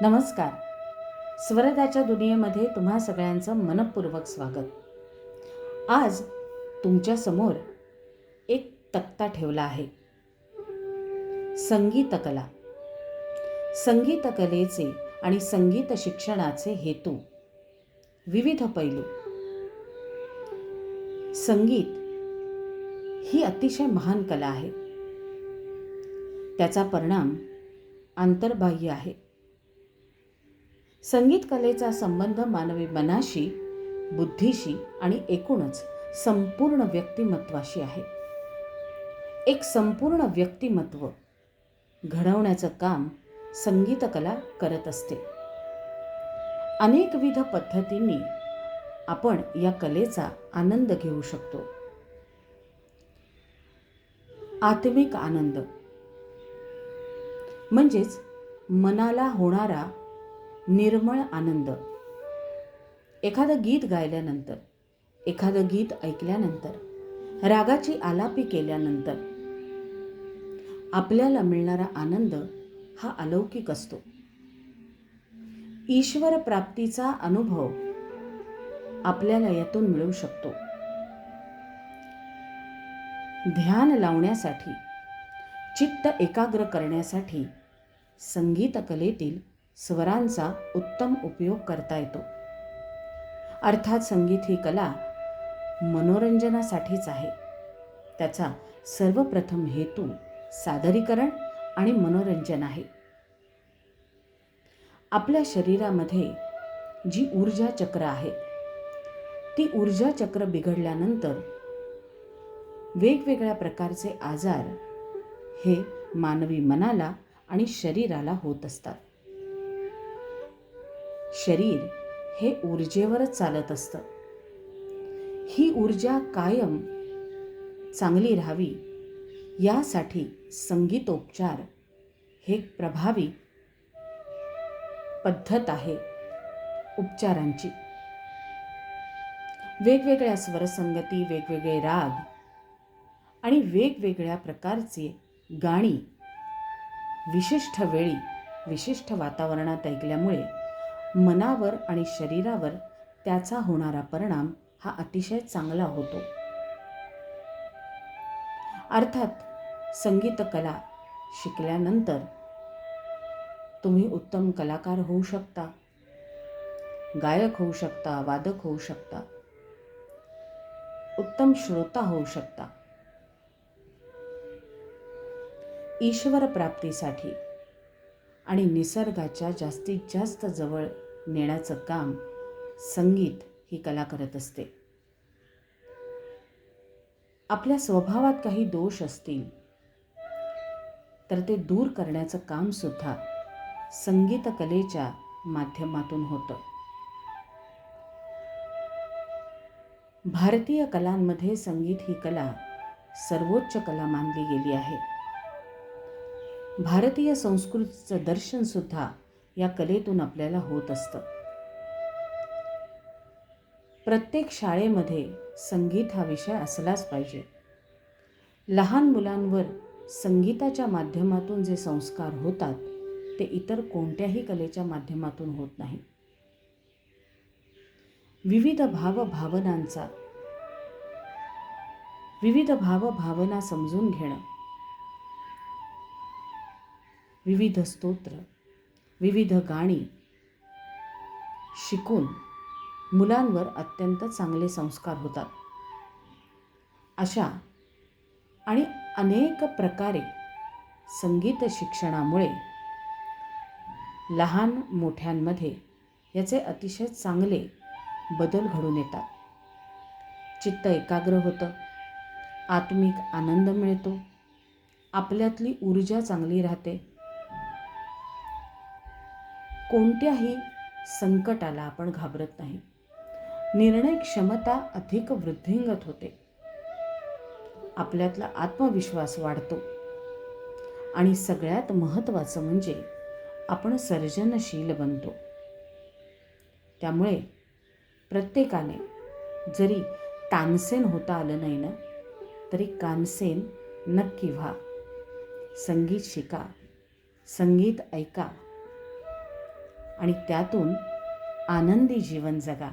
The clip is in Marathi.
नमस्कार. स्वरदाच्या दुनियेमध्ये तुम्हा सगळ्यांचं मनपूर्वक स्वागत. आज तुमच्यासमोर एक तक्ता ठेवला आहे. संगीतकला. संगीतकलेचे आणि संगीत शिक्षणाचे हेतू. विविध पैलू. संगीत ही अतिशय महान कला आहे. त्याचा परिणाम आंतरबाह्य आहे. संगीत कलेचा संबंध मानवी मनाशी बुद्धीशी आणि एकूणच संपूर्ण व्यक्तिमत्वाशी आहे. एक संपूर्ण व्यक्तिमत्व घडवण्याचं काम संगीतकला करत असते. अनेकविध पद्धतींनी आपण या कलेचा आनंद घेऊ शकतो. आत्मिक आनंद. म्हणजेच मनाला होणारा निर्मळ आनंद. एखादं गीत गायल्यानंतर एखादं गीत ऐकल्यानंतर रागाची आलापी केल्यानंतर आपल्याला मिळणारा आनंद हा अलौकिक असतो. ईश्वर प्राप्तीचा अनुभव आपल्याला यातून मिळू शकतो. ध्यान लावण्यासाठी चित्त एकाग्र करण्यासाठी संगीत कलेतील स्वरांचा उत्तम उपयोग करता येतो. अर्थात संगीत ही कला मनोरंजनासाठीच आहे. त्याचा सर्वप्रथम हेतू सादरीकरण आणि मनोरंजन आहे. आपल्या शरीरामध्ये जी ऊर्जा चक्र आहे ती ऊर्जा चक्र बिघडल्यानंतर वेगवेगळ्या प्रकारचे आजार हे मानवी मनाला आणि शरीराला होत असतात. शरीर हे ऊर्जेवरच चालत असतं. ही ऊर्जा कायम चांगली राहावी यासाठी संगीतोपचार हे प्रभावी पद्धत आहे उपचारांची. वेगवेगळ्या स्वरसंगती वेगवेगळे राग आणि वेगवेगळ्या प्रकारचे गाणी विशिष्ट वेळी विशिष्ट वातावरणात ऐकल्यामुळे मनावर आणि शरीरावर त्याचा होणारा परिणाम हा अतिशय चांगला होतो. अर्थात संगीतकला शिकल्यानंतर तुम्ही उत्तम कलाकार होऊ शकता गायक होऊ शकता वादक होऊ शकता उत्तम श्रोता होऊ शकता. ईश्वर प्राप्तीसाठी आणि निसर्गाच्या जास्तीत जास्त जवळ नेण्याचं काम संगीत ही कला करत असते. आपल्या स्वभावात काही दोष असतील तर ते दूर करण्याचं काम सुद्धा संगीत कलेच्या माध्यमातून होतं. भारतीय कलांमध्ये संगीत ही कला सर्वोच्च कला मानली गेली आहे. भारतीय संस्कृतीचं दर्शन सुद्धा या कलेतून आपल्याला होत असतं. प्रत्येक शाळेमध्ये संगीत हा विषय असलाच पाहिजे. लहान मुलांवर संगीताच्या माध्यमातून जे संस्कार होतात ते इतर कोणत्याही कलेच्या माध्यमातून होत नाही. विविध भावभावनांचा विविध भावभावना समजून घेणं विविध स्तोत्र विविध गाणी शिकून मुलांवर अत्यंत चांगले संस्कार होतात. अशा आणि अनेक प्रकारे संगीत शिक्षणामुळे लहान मोठ्यांमध्ये याचे अतिशय चांगले बदल घडून येतात. चित्त एकाग्र होतं आत्मिक आनंद मिळतो आपल्यातली ऊर्जा चांगली राहते कोणत्याही संकटाला आपण घाबरत नाही. निर्णय क्षमता अधिक वृद्धिंगत होते. आपल्यातला आत्मविश्वास वाढतो. आणि सगळ्यात महत्त्वाचं म्हणजे आपण सर्जनशील बनतो. त्यामुळे प्रत्येकाने जरी तानसेन होता आलं नाही ना तरी कानसेन नक्की व्हा. संगीत शिका संगीत ऐका. आणि त्यातून आनंदी जीवन जगा.